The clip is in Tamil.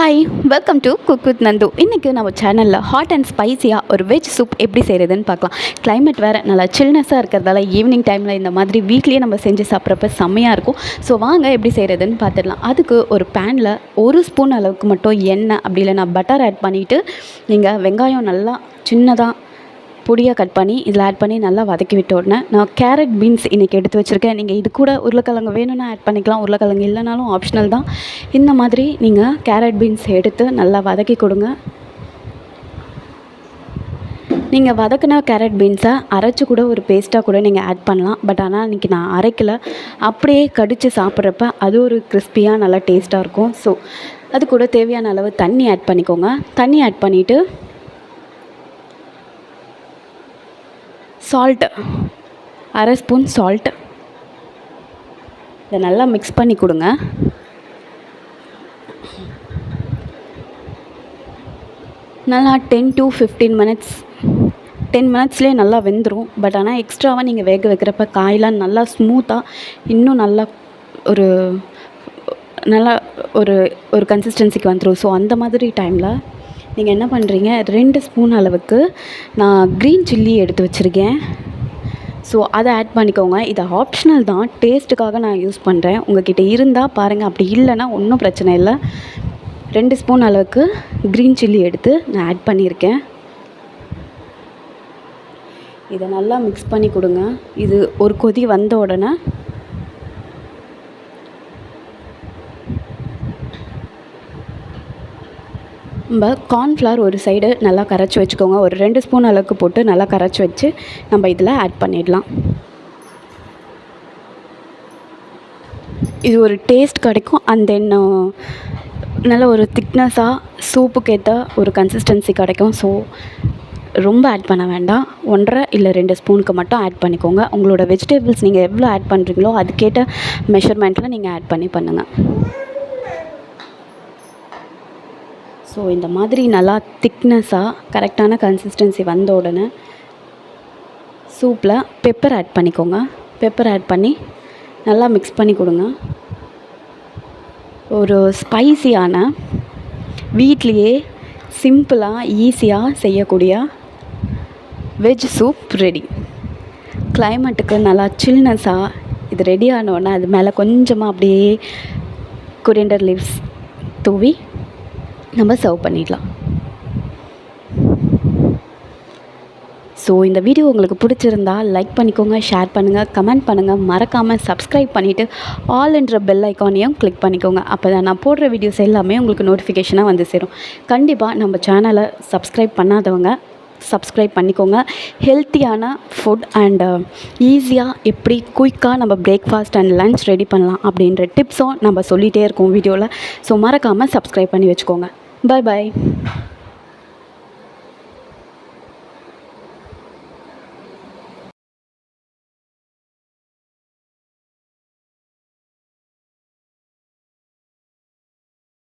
Hi welcome to cook with Nandu இன்றைக்கி நம்ம சேனலில் ஹாட் அண்ட் ஸ்பைசியாக ஒரு வெஜ் சூப் எப்படி செய்கிறதுன்னு பார்க்கலாம். கிளைமேட் வேறு நல்லா சில்னஸாக இருக்கிறதால ஈவினிங் டைமில் இந்த மாதிரி வீட்லேயே நம்ம செஞ்சு சாப்பிட்றப்ப செம்மையாக இருக்கும். ஸோ வாங்க எப்படி செய்கிறதுன்னு பார்த்துடலாம். அதுக்கு ஒரு பேனில் ஒரு ஸ்பூன் அளவுக்கு மட்டும் எண்ணெய் அப்படி இல்லைனா பட்டர் ஆட் பண்ணிவிட்டு நீங்கள் வெங்காயம் நல்லா சின்னதாக பொடியாக கட் பண்ணி இதில் ஆட் பண்ணி நல்லா வதக்கி விட்ட உடனே நான் கேரட் பீன்ஸ் இன்றைக்கி எடுத்து வச்சுருக்கேன். நீங்கள் இது கூட உருளைக்கிழங்கு வேணும்னா ஆட் பண்ணிக்கலாம். உருளைக்கிழங்கு இல்லைனாலும் ஆப்ஷனல் தான். இந்த மாதிரி நீங்கள் கேரட் பீன்ஸ் எடுத்து நல்லா வதக்கி கொடுங்க. நீங்கள் வதக்கின கேரட் பீன்ஸை அரைச்சி கூட ஒரு பேஸ்ட்டாக கூட நீங்கள் ஆட் பண்ணலாம். பட் ஆனால் இன்றைக்கி நான் அரைக்கல. அப்படியே கடித்து சாப்பிட்றப்ப அது ஒரு கிறிஸ்பியாக நல்லா டேஸ்ட்டாக இருக்கும். ஸோ அது கூட தேவையான அளவு தண்ணி ஆட் பண்ணிக்கோங்க. தண்ணி ஆட் பண்ணிவிட்டு சால்ட்டு அரை ஸ்பூன் சால்ட் இதை நல்லா மிக்ஸ் பண்ணி கொடுங்க. நல்லா ten to fifteen minutes ten மினிட்ஸ்லேயே நல்லா வெந்துடும் பட் ஆனால் எக்ஸ்ட்ராவாக நீங்கள் வேக வைக்கிறப்ப காயெலாம் நல்லா ஸ்மூத்தாக இன்னும் நல்லா ஒரு நல்லா ஒரு ஒரு கன்சிஸ்டன்சிக்கு வந்துடும் ஸோ அந்த மாதிரி டைமில் நீங்கள் என்ன பண்ணுறீங்க ரெண்டு ஸ்பூன் அளவுக்கு நான் க்ரீன் சில்லி எடுத்து வச்சுருக்கேன். ஸோ அதை ஆட் பண்ணிக்கோங்க. இது ஆப்ஷனல் தான். டேஸ்ட்டுக்காக நான் யூஸ் பண்ணுறேன் உங்கள்கிட்ட இருந்தால் பாருங்கள் அப்படி இல்லைன்னா ஒன்றும் பிரச்சனை இல்லை. ரெண்டு ஸ்பூன் அளவுக்கு க்ரீன் சில்லி எடுத்து நான் ஆட் பண்ணியிருக்கேன். இதை நல்லா மிக்ஸ் பண்ணி கொடுங்க. இது ஒரு கொதி வந்த உடனே நம்ம கார்ன்ஃப்ளவர் ஒரு சைடு நல்லா கரைச்சி வச்சுக்கோங்க. ஒரு ரெண்டு ஸ்பூன் அளவுக்கு போட்டு நல்லா கரைச்சி வச்சு நம்ம இதில் ஆட் பண்ணிடலாம். இது ஒரு டேஸ்ட் கிடைக்கும். அண்ட் தென் uh, நல்ல ஒரு திக்னஸாக சூப்புக்கு ஏற்ற ஒரு கன்சிஸ்டன்சி கிடைக்கும். ஸோ ரொம்ப ஆட் பண்ண வேண்டாம். ஒன்றரை இல்லை ரெண்டு ஸ்பூனுக்கு மட்டும் ஆட் பண்ணிக்கோங்க. உங்களோட வெஜிடபிள்ஸ் நீங்கள் எவ்வளோ ஆட் பண்ணுறீங்களோ அதுக்கேற்ற மெஷர்மெண்ட்டில் நீங்கள் ஆட் பண்ணி பண்ணுங்கள் ஸோ இந்த மாதிரி நல்லா திக்னஸாக கரெக்டான கன்சிஸ்டன்சி வந்த உடனே சூப்பில் பெப்பர் ஆட் பண்ணிக்கோங்க. பெப்பர் ஆட் பண்ணி நல்லா மிக்ஸ் பண்ணி கொடுங்க. ஒரு ஸ்பைசியான வீட்லேயே சிம்பிளாக ஈஸியாக செய்யக்கூடிய வெஜ் சூப் ரெடி கிளைமேட்டுக்கு நல்லா சில்னஸாக இது ரெடி ஆனோடனே அது மேலே கொஞ்சமாக அப்படியே குரியண்டர் லீவ்ஸ் தூவி நம்ம சர்வ் பண்ணிடலாம். ஸோ இந்த வீடியோ உங்களுக்கு பிடிச்சிருந்தா லைக் பண்ணிக்கோங்க ஷேர் பண்ணுங்கள் கமெண்ட் பண்ணுங்கள் மறக்காமல் சப்ஸ்கிரைப் பண்ணிவிட்டு ஆல் என்ற பெல் ஐக்கானையும் கிளிக் பண்ணிக்கோங்க. அப்போ தான் நான் போடுற வீடியோஸ் எல்லாமே உங்களுக்கு நோட்டிஃபிகேஷனாக வந்து சேரும். கண்டிப்பாக நம்ம சேனலை சப்ஸ்கிரைப் பண்ணாதவங்க சப்ஸ்கிரைப் பண்ணிக்கோங்க. ஹெல்த்தியான ஃபுட் அண்டு ஈஸியாக எப்படி குயிக்காக நம்ம பிரேக்ஃபாஸ்ட் அண்ட் லன்ச் ரெடி பண்ணலாம் அப்படின்ற டிப்ஸும் நம்ம சொல்லிகிட்டே இருக்கோம் வீடியோவில் ஸோ மறக்காமல் சப்ஸ்கிரைப் பண்ணி வச்சுக்கோங்க. பாய் பாய்